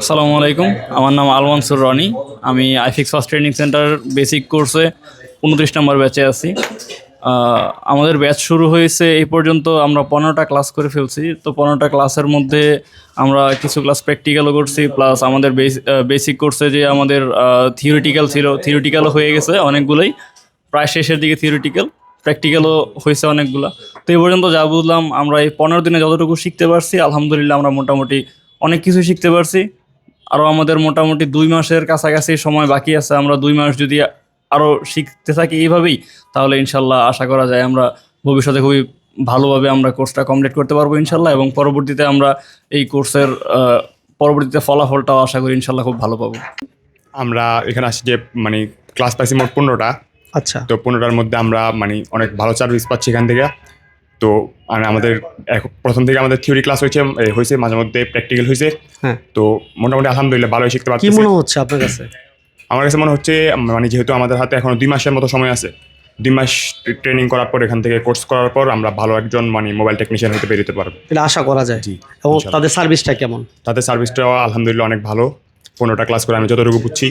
আসসালামু আলাইকুম। আমার নাম আলমানসুর রনি। আমি iFix first training centre basic কোর্সে উনত্রিশ নম্বর ব্যাচে আছি। আমাদের ব্যাচ শুরু হয়েছে এই পর্যন্ত আমরা পনেরোটা ক্লাস করে ফেলছি। তো পনেরোটা ক্লাসের মধ্যে আমরা কিছু ক্লাস প্র্যাকটিক্যালও করছি প্লাস আমাদের বেসিক কোর্সে যে আমাদের থিওরিটিক্যাল ছিল থিওরিটিক্যালও হয়ে গেছে অনেকগুলোই। প্রায় শেষের দিকে থিওরিটিক্যাল প্র্যাকটিক্যালও হয়েছে অনেকগুলো। তো এই পর্যন্ত যা বুঝলাম, আমরা এই পনেরো দিনে যতটুকু শিখতে পারছি, আলহামদুলিল্লাহ আমরা মোটামুটি অনেক কিছু শিখতে পারছি। আরও আমাদের মোটামুটি দুই মাসের কাছাকাছি সময় বাকি আছে। আমরা দুই মাস যদি আরও শিখতে থাকি এইভাবেই তাহলে ইনশাল্লাহ আশা করা যায় আমরা ভবিষ্যতে খুবই ভালোভাবে আমরা কোর্সটা কমপ্লিট করতে পারব ইনশাল্লাহ এবং পরবর্তীতে আমরা এই কোর্সের পরবর্তীতে ফলাফলটাও আশা করি ইনশাল্লাহ খুব ভালো পাবো। আমরা এখানে আসি যে মানে ক্লাস পাইছি মোট পনেরোটা। আচ্ছা। তো পনেরোটার মধ্যে আমরা মানে অনেক ভালো সার্ভিস পাচ্ছি এখান থেকে। তো মানে আমাদের প্রথম থেকে আমাদের থিওরি ক্লাস হয়েছে হয়েছে মাঝে মধ্যে প্র্যাকটিক্যাল হয়েছে। হ্যাঁ। তো মোটামুটি আলহামদুলিল্লাহ ভালোই শিখতে কি পারছি মনে হচ্ছে আপনার কাছে? আমার কাছে মনে হচ্ছে মানে যেহেতু আমাদের হাতে এখনও দুই মাসের মতো সময় আছে দুই মাস ট্রেনিং করার পর এখান থেকে কোর্স করার পর আমরা ভালো একজন মানে মোবাইল টেকনিশিয়ান হতে বেরোতে পারব। এটা আশা করা যায়। জি এবং তাদের সার্ভিসটা কেমন? তাদের সার্ভিসটাও আলহামদুলিল্লাহ অনেক ভালো। পনেরোটা ক্লাস করে আমি যতটুকু বুঝছি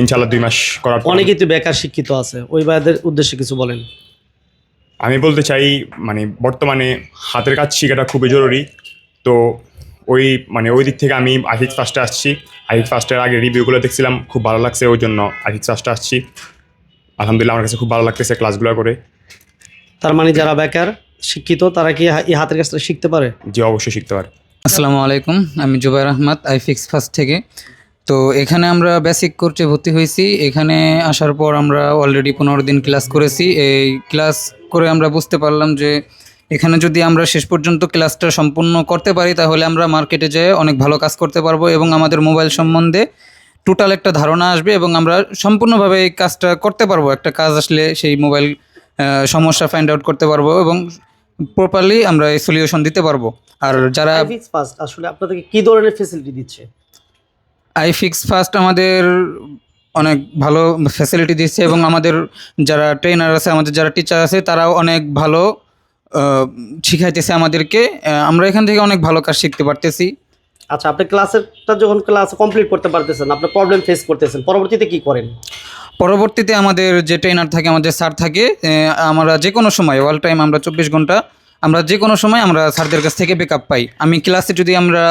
ইনশাল্লাহ দুই মাস করার পর। অনেকেই তো বেকার শিক্ষিত আছে ওই ভাইদের উদ্দেশ্যে কিছু বলেন। আমি বলতে চাই মানে বর্তমানে হাতের কাজ শেখাটা খুবই জরুরি। তো ওই মানে ওই দিক থেকে আমি আইফিক্স ফার্স্টে আসছি। আইফিক্স ফার্স্টের আগে রিভিউগুলো দেখছিলাম খুব ভালো লাগছে ওই জন্য আইফিক্স ফার্স্টে আসছি। আলহামদুলিল্লাহ আমার কাছে খুব ভালো লাগতেছে ক্লাসগুলো করে। তার মানে যারা বেকার শিক্ষিত তারা কি এই হাতের কাজটা শিখতে পারে? যে অবশ্যই শিখতে পারে। আসসালামু আলাইকুম আমি জুবাইর আহমদ আইফিক্স ফার্স্ট থেকে। তো এখানে আমরা বেসিক কোর্সে ভর্তি হয়েছি। এখানে আসার পর আমরা অলরেডি পনেরো দিন ক্লাস করেছি। এই ক্লাস করে আমরা বুঝতে পারলাম যে এখানে যদি আমরা শেষ পর্যন্ত ক্লাসটা সম্পূর্ণ করতে পারি, তাহলে আমরা মার্কেটে যেয়ে অনেক ভালো কাজ করতে পারব এবং আমাদের মোবাইল সম্বন্ধে টোটাল একটা ধারণা আসবে এবং আমরা সম্পূর্ণভাবে এই কাজটা করতে পারব। একটা কাজ আসলে সেই মোবাইল সমস্যা ফাইন্ড আউট করতে পারব এবং প্রপারলি আমরা এই সলিউশন দিতে পারব। আর যারা আসলে আপনাদেরকে কি ধরনের ফেসিলিটি দিচ্ছে? আইফিক্স ফার্স্ট আমাদের অনেক ভালো ফ্যাসিলিটি দিচ্ছে এবং আমাদের যারা ট্রেনার আছে আমাদের যারা টিচার আছে তারাও অনেক ভালো শিখাইতেছে আমাদেরকে। আমরা এখান থেকে অনেক ভালো কাজ শিখতে পারতেছি। আচ্ছা আপনি ক্লাসেরটা যখন ক্লাস কমপ্লিট করতে পারতেছেন আপনার প্রবলেম ফেস করতেছেন পরবর্তীতে কি করেন? পরবর্তীতে আমাদের যে ট্রেনার থাকে আমাদের স্যার থাকে আমরা যে কোনো সময় অল টাইম আমরা চব্বিশ ঘণ্টা আমরা যে কোনো সময় আমরা স্যারদের কাছ থেকে ব্যাকআপ পাই। আমি ক্লাসে যদি আমরা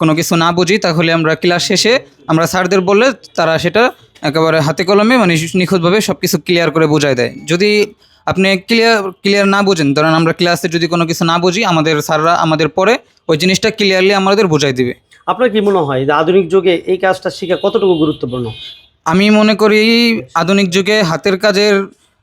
কোনো কিছু না বুঝি তাহলে আমরা ক্লাস শেষে আমরা স্যারদের বললে তারা সেটা একেবারে হাতে কলমে মানে নিখুঁতভাবে সব কিছু ক্লিয়ার করে বোঝায় দেয়। যদি আপনি ক্লিয়ার ক্লিয়ার না বোঝেন ধরেন আমরা ক্লাসে যদি কোনো কিছু না বুঝি আমাদের স্যাররা আমাদের পরে ওই জিনিসটা ক্লিয়ারলি আমাদের বোঝাই দিবে। আপনার কি মনে হয় যে আধুনিক যুগে এই কাজটা শেখা কতটুকু গুরুত্বপূর্ণ? আমি মনে করি আধুনিক যুগে হাতের কাজের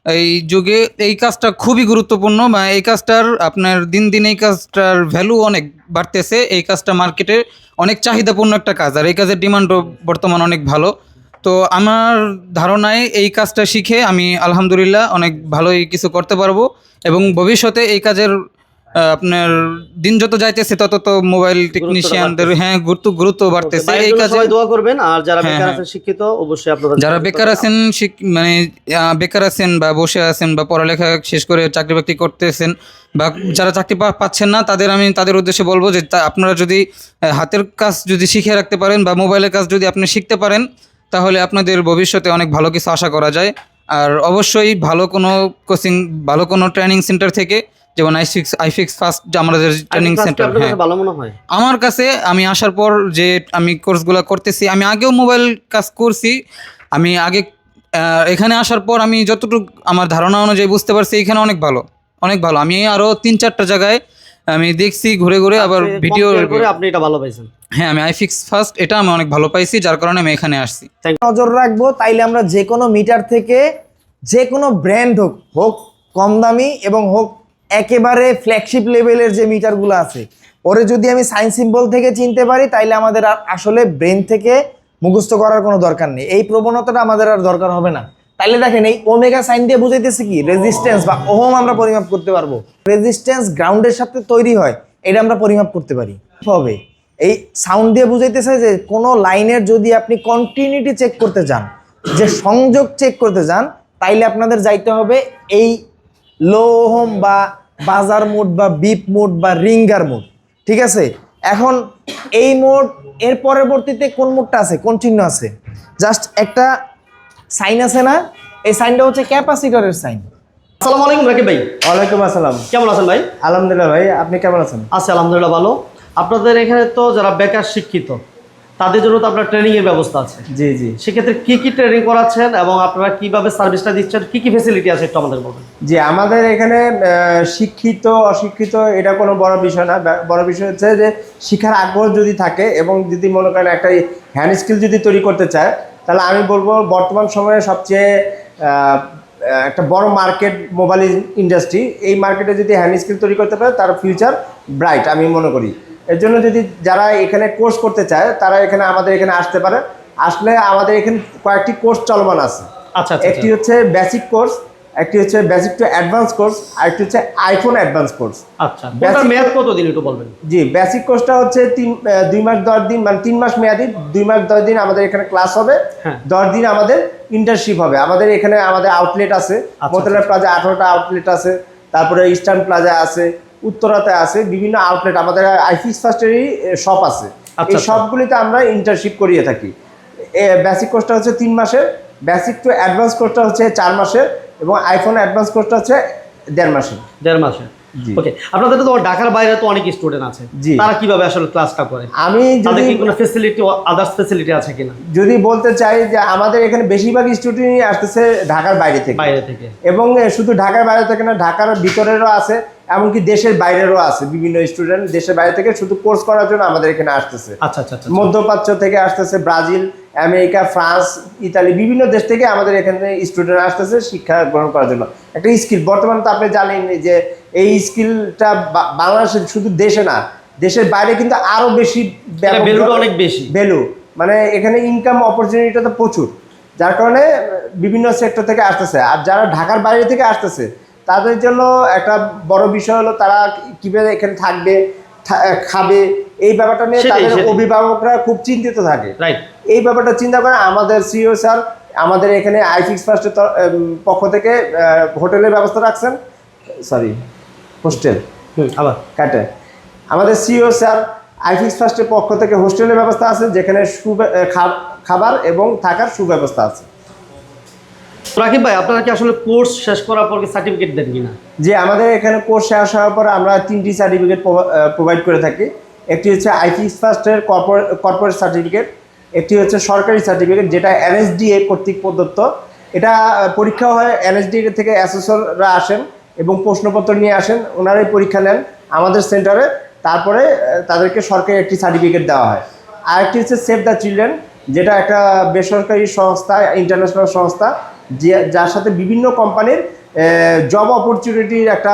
এই যুগে এই কাজটা খুবই গুরুত্বপূর্ণ, বা এই কাজটার আপনার দিন দিন এই কাজটার ভ্যালু অনেক বাড়তেছে, এই কাজটা মার্কেটে অনেক চাহিদাপূর্ণ একটা কাজ, আর এই কাজের ডিমান্ডও বর্তমান অনেক ভালো। তো আমার ধারণায় এই কাজটা শিখে আমি আলহামদুলিল্লাহ অনেক ভালোই কিছু করতে পারব, এবং ভবিষ্যতে এই কাজের আপনার দিন যত যাইতেছে তত তো মোবাইল টেকনিশিয়ানদের হ্যাঁ গুরুত্ব গুরুত্ব বাড়তেছে। এই কাজে সবাই দোয়া করবেন আর যারা হ্যাঁ, বেকার হ্যাঁ। আছেন শিক্ষিত অবশ্যই আপনারা যারা বেকার আছেন মানে বেকার আছেন বা বসে আছেন বা পড়ালেখা শেষ করে চাকরি বাকরি করতেছেন বা যারা চাকরি পাচ্ছেন না তাদের আমি তাদের উদ্দেশ্যে বলব যে আপনারা যদি হাতের কাজ যদি শিখে রাখতে পারেন বা মোবাইলের কাজ যদি আপনি শিখতে পারেন তাহলে আপনাদের ভবিষ্যতে অনেক ভালো কিছু আশা করা যায়। আর অবশ্যই ভালো কোনো কোচিং ভালো কোনো ট্রেনিং সেন্টার থেকে যেমন আইফিক্স আইফিক্স ফার্স্ট যে আমাদের ট্রেনিং সেন্টার হ্যাঁ। ভালো মনে হয়? আমার কাছে আমি আসার পর যে আমি কোর্সগুলো করতেছি আমি আগেও মোবাইল কাজ করছি আমি আগে এখানে আসার পর আমি যতটুকু আমার ধারণা অনুযায়ী বুঝতে পারছি এখানে অনেক ভালো অনেক ভালো। আমি আরও তিন চারটা জায়গায় আমি দেখছি ঘুরে ঘুরে আবার ভিডিও করে আপনি এটা ভালো পাইছেন? হ্যাঁ আমি আইফিক্স ফার্স্ট এটা আমি অনেক ভালো পাইছি যার কারণে আমি এখানে আসছি। নজর রাখব তাইলে আমরা যে কোনো মিটার থেকে যে কোনো ব্র্যান্ড হোক হোক কম দামি এবং হোক একেবারে ফ্ল্যাগশিপ লেভেলের যে মিটারগুলো আছে। ওরে যদি আমি সাইন সিম্বল থেকে চিনতে পারি, তাইলে আমাদের আর আসলে ব্রেন থেকে মুখস্থ করার কোনো দরকার নেই। এই প্রবণতাটা আমাদের আর দরকার হবে না। তাইলে দেখেন, এই ওমেগা সাইন দিয়ে বুঝাইতেছে কি? রেজিস্ট্যান্স বা ওহম আমরা পরিমাপ করতে পারব। রেজিস্ট্যান্স গ্রাউন্ডের সাথে তৈরি হয়, এটা আমরা পরিমাপ করতে পারি। হবে। এই সাউন্ড দিয়ে বুঝাইতেছে যে, কোনো লাইনের যদি আপনি কন্টিনিউটি চেক করতে যান যে সংযোগ চেক করতে যান তাইলে আপনাদের যাইতে হবে এই লো হোম বা বাজার মোড বা বিপ মোড বা রিঙ্গার মোড ঠিক আছে? এখন এই মোড এর পরবর্তীতে কোন মোডটা আছে? কোন চিহ্ন আছে? জাস্ট একটা সাইন আছে না? এই সাইনটা হচ্ছে ক্যাপাসিটরের সাইন আসসালামু আলাইকুম রাকিব ভাই। ওয়ালাইকুম আসসালাম। কেমন আছেন ভাই? আলহামদুলিল্লাহ ভাই আপনি কেমন আছেন? আছি আলহামদুলিল্লাহ ভালো। আপনাদের এখানে তো যারা বেকার শিক্ষিত তাদের জন্য তো আপনার ট্রেনিং এর ব্যবস্থা আছে। জি জি। সেক্ষেত্রে কি কি ট্রেনিং করাচ্ছেন এবং আপনারা কীভাবে সার্ভিসটা দিচ্ছেন? কি কি ফেসিলিটি আছে একটু আমাদের বলবেন। জি আমাদের এখানে শিক্ষিত অশিক্ষিত এটা কোনো বড় বিষয় না। বড় বিষয় হচ্ছে যে শিক্ষার আগ্রহ যদি থাকে এবং যদি মনে করেন একটা হ্যান্ড স্কিল যদি তৈরি করতে চায় তাহলে আমি বলব বর্তমান সময়ে সবচেয়ে একটা বড় মার্কেট মোবাইল ইন্ডাস্ট্রি এই মার্কেটে যদি হ্যান্ড স্কিল তৈরি করতে পারে তার ফিউচার ব্রাইট আমি মনে করি। এর জন্য যদি যারা এখানে কোর্স করতে চায় তারা এখানে আমাদের এখানে আসতে পারে। আসলে আমাদের এখানে কয়েকটি কোর্স চলমান আছে। আচ্ছা আচ্ছা একটি হচ্ছে বেসিক কোর্স একটি হচ্ছে বেসিক টু অ্যাডভান্স কোর্স আর একটি হচ্ছে আইফোন অ্যাডভান্স কোর্স আচ্ছা মেয়াদ কতদিন একটু বলবেন? জি বেসিক কোর্সটা হচ্ছে তিন দুই মাস দশ দিন মানে তিন মাস মেয়াদি দুই মাস দশ দিন আমাদের এখানে ক্লাস হবে। হ্যাঁ। দশ দিন আমাদের ইন্টার্নশিপ হবে। আমাদের এখানে আমাদের আউটলেট আছে। আচ্ছা, মোতলা প্লাজা আঠারোটা আউটলেট আছে। তারপরে ইস্টার্ন প্লাজা আছে। উত্তরাতে আছে বিভিন্ন আউটলেট আমাদের আইফিক্স ফার্স্টেরই শপ আছে। আচ্ছা, এই আচ্ছা। সবগুলিতে আমরা ইন্টার্নশিপ করিয়ে থাকি। বেসিক কোর্সটা হচ্ছে তিন মাসের বেসিক টু অ্যাডভান্স কোর্সটা হচ্ছে চার মাসের এবং আইফোন অ্যাডভান্স কোর্সটা হচ্ছে দেড় মাসের। দেড় মাসে। ওকে আপনাদের তো ঢাকার বাইরে তো অনেক স্টুডেন্ট আছে। তারা কীভাবে আসলে ক্লাসটা করে? আমি যদি কোনো ফেসিলিটি আদার্স ফেসিলিটি আছে কিনা? যদি বলতে চাই যে আমাদের এখানে বেশিরভাগ স্টুডেন্টই আসতেছে ঢাকার বাইরে থেকে। বাইরে থেকে। এবং শুধু ঢাকার বাইরে থেকে না ঢাকার ভিতরেরও আছে। এমনকি দেশের বাইরেরও আছে বিভিন্ন স্টুডেন্ট দেশের বাইরে থেকে শুধু কোর্স করার জন্য আমাদের এখানে আসতেছে। আচ্ছা আচ্ছা আচ্ছা মধ্যপ্রাচ্য থেকে আসতেছে ব্রাজিল আমেরিকা ফ্রান্স ইতালি বিভিন্ন দেশ থেকে আমাদের এখানে স্টুডেন্ট আসতেছে শিক্ষা গ্রহণ করার জন্য। একটা স্কিল বর্তমানে তো আপনি জানেন যে এই স্কিলটা বাংলাদেশে শুধু দেশে না দেশের বাইরে কিন্তু আরও বেশি ভ্যালুটা অনেক বেশি। ভ্যালু মানে এখানে ইনকাম অপরচুনিটিটা তো প্রচুর যার কারণে বিভিন্ন সেক্টর থেকে আসতেছে। আর যারা ঢাকার বাইরে থেকে আসতেছে তাদের জন্য একটা বড় বিষয় হলো তারা কীভাবে এখানে থাকবে খাবে এই ব্যাপারটা নিয়ে তাদের অভিভাবকরা খুব চিন্তিত থাকে। রাইট এই ব্যাপারটা চিন্তা করে আমাদের সিও স্যার আমাদের এখানে আইফিক্স ফার্স্টের পক্ষ থেকে হোটেলের ব্যবস্থা রাখছেন। Sorry hostel. আবার? কাটে। আমাদের সিও স্যার আইফিক্স ফার্স্টের পক্ষ থেকে হোস্টেলের ব্যবস্থা আছে যেখানে খাবার এবং থাকার সুব্যবস্থা আছে। রাকিব ভাই, আপনারা কি আসলে কোর্স শেষ করার পর কি সার্টিফিকেট দেন কিনা? যে আমাদের এখানে কোর্স শেষ হওয়ার পর আমরা তিনটি সার্টিফিকেট প্রোভাইড করে থাকি। একটি হচ্ছে আইফিক্স ফার্স্টের কর্পোরেট সার্টিফিকেট একটি হচ্ছে সরকারি সার্টিফিকেট যেটা এনএসডিএ কর্তৃক প্রদত্ত। এটা পরীক্ষা হয় এনএসডি থেকে অ্যাসেসররা আসেন এবং প্রশ্নপত্র নিয়ে আসেন, ওনারাই পরীক্ষা নেন আমাদের সেন্টারে তারপরে তাদেরকে সরকারি একটি সার্টিফিকেট দেওয়া হয়। আর একটি হচ্ছে সেভ দ্য চিলড্রেন যেটা একটা বেসরকারি সংস্থা ইন্টারন্যাশনাল সংস্থা। যে যার সাথে বিভিন্ন কোম্পানির জব অপরচুনিটির একটা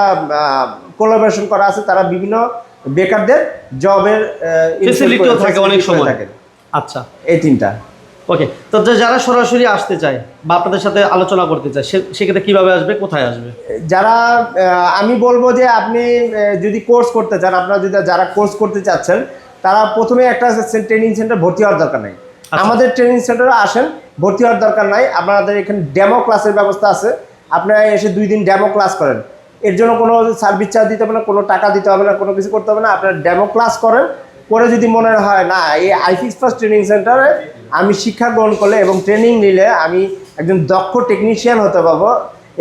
কোলাবোরেশন করা আছে তারা বিভিন্ন বেকারদের জবের ফেসিলিটিও থাকে অনেক সময়। থাকে। আচ্ছা। এই তিনটা। ওকে তো যারা সরাসরি আসতে চায় বা আপনাদের সাথে আলোচনা করতে চায় সে সেক্ষেত্রে কীভাবে আসবে কোথায় আসবে? যারা আমি বলব যে আপনি যদি কোর্স করতে চান আপনারা যদি যারা কোর্স করতে চাচ্ছেন তারা প্রথমে একটা ট্রেনিং সেন্টার ভর্তি হওয়ার দরকার নেই। আমাদের ট্রেনিং সেন্টারে আসেন ভর্তি হওয়ার দরকার নাই। আপনাদের এখানে ডেমো ক্লাসের ব্যবস্থা আছে। আপনারা এসে দুই দিন ডেমো ক্লাস করেন। এর জন্য কোনো সার্ভিস চার্জ দিতে হবে না, কোনো টাকা দিতে হবে না, কোনো কিছু করতে হবে না। আপনারা ডেমো ক্লাস করেন। করে যদি মনে হয়, না, এই আইফিক্স ফার্স্ট ট্রেনিং সেন্টারে আমি শিক্ষা গ্রহণ করলে এবং ট্রেনিং নিলে আমি একজন দক্ষ টেকনিশিয়ান হতে পারব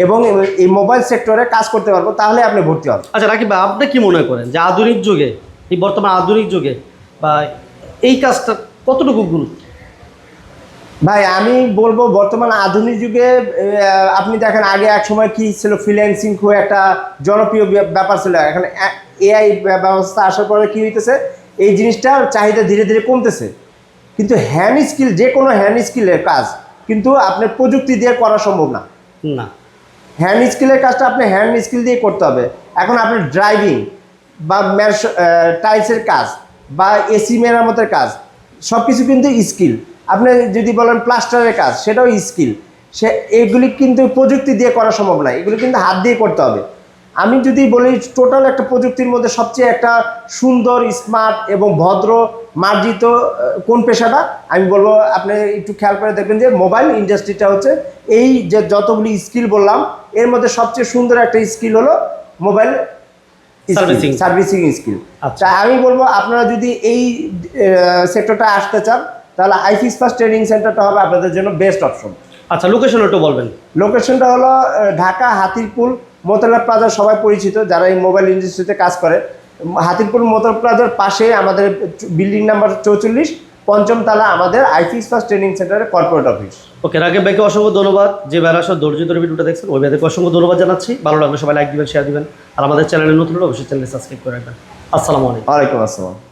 এবং এই মোবাইল সেক্টরে কাজ করতে পারব, তাহলে আপনি ভর্তি হন। আচ্ছা রাকিব ভাই, আপনি কি মনে করেন যে আধুনিক যুগে, এই বর্তমান আধুনিক যুগে বা এই কাজটা কতটুকু গুরুত্ব? ভাই আমি বলব বর্তমান আধুনিক যুগে আপনি দেখেন আগে এক সময় কি ছিল ফ্রিল্যান্সিং খুব একটা জনপ্রিয় ব্যাপ- ব্যাপার ছিল। এখন এআই ব্যবস্থা আসার পরে কি হইতেছে এই জিনিসটার চাহিদা ধীরে ধীরে কমতেছে। কিন্তু হ্যান্ড স্কিল যে কোনো হ্যান্ড স্কিলের কাজ কিন্তু আপনার প্রযুক্তি দিয়ে করা সম্ভব না। না। হ্যান্ড স্কিলের কাজটা আপনি হ্যান্ড স্কিল দিয়ে করতে হবে। এখন আপনার ড্রাইভিং বা টাইলসের কাজ বা এসি মেরামতের কাজ সব কিছু কিন্তু স্কিল আপনি যদি বলেন প্লাস্টারের কাজ সেটাও স্কিল সে এগুলি কিন্তু প্রযুক্তি দিয়ে করা সম্ভব নয়। এগুলি কিন্তু হাত দিয়ে করতে হবে। আমি যদি বলি টোটাল একটা প্রযুক্তির মধ্যে সবচেয়ে একটা সুন্দর স্মার্ট এবং ভদ্র মার্জিত কোন পেশাটা? আমি বলব আপনি একটু খেয়াল করে দেখবেন যে মোবাইল ইন্ডাস্ট্রিটা হচ্ছে এই যে যতগুলি স্কিল বললাম এর মধ্যে সবচেয়ে সুন্দর একটা স্কিল হলো মোবাইল. সার্ভিসিং স্কিল আমি বলব আপনারা যদি এই সেক্টরটা আসতে চান তাহলে আইফিক্স ফার্স্ট ট্রেনিং সেন্টারটা হবে আপনাদের জন্য বেস্ট অপশন। আচ্ছা লোকেশন একটু বলবেন। লোকেশনটা হলো ঢাকা হাতিরপুল মোতলা প্লাজা সবাই পরিচিত যারা এই মোবাইল ইন্ডাস্ট্রিতে কাজ করে। হাতিরপুল মোতলা প্লাজার পাশে আমাদের বিল্ডিং নাম্বার চৌচল্লিশ পঞ্চম তালা আমাদের আইফিক্স ফার্স্ট ট্রেনিং সেন্টারের কর্পোরেট অফিস। ওকে রাকিব ভাইকে অসংখ্য ধন্যবাদ। যে ভাইরা সব ধৈর্য ধরে ভিডিওটা দেখছেন ওই ভাইদেরকে অসংখ্য ধন্যবাদ জানাচ্ছি। ভালো লাগলে সবাই লাইক দিবেন শেয়ার দিবেন। আর আমাদের চ্যানেলে নতুন হলে অবশ্যই চ্যানেল সাবস্ক্রাইব করে রাখবেন। আসসালামু আলাইকুম। ওয়ালাইকুম আসসালাম।